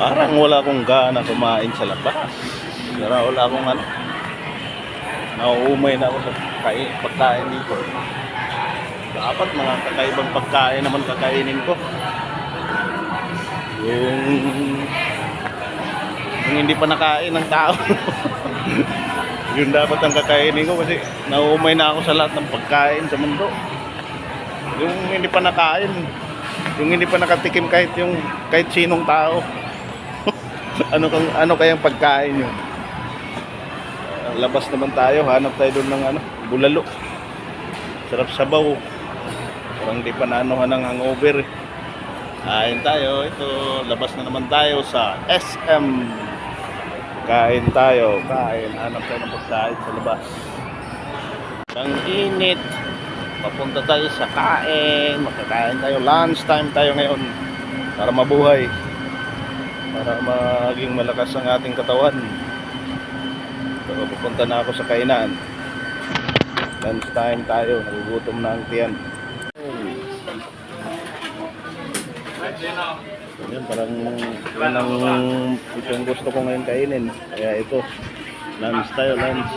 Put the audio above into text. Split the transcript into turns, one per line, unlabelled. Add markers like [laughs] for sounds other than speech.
Parang wala akong gana kumain sa labas. Pero wala akong ano. Nauumay na ako sa kai- pagkain dito. Dapat mga kakaibang pagkain naman kakainin ko. Yung, yung hindi pa nakain ng tao. [laughs] yun dapat ang kakainin ko kasi nauumay na ako sa lahat ng pagkain sa mundo. Yung hindi pa nakain, yung hindi pa nakatikim kahit yung kahit sinong tao. Ano kang ano kayang pagkain? Ah, labas naman tayo, hanap tayo doon ng ano, bulalo. Sarap sabaw. Parang di pa naanuhan ng hangover. eh. Kain tayo. Ito, labas na naman tayo sa SM. Kain tayo. Kain. Hanap tayo ng pagkain sa labas. Ang init. Papunta tayo sa kain. Magkakain tayo. Lunch time tayo ngayon. Para mabuhay. Para maging malakas ang ating katawan. So, pupunta na ako sa kainan. Lunch time tayo. Nagugutom na ang tiyan. Yan, parang yan ang ito ang gusto ko ngayon kainin. Kaya ito, lunch tayo, lunch.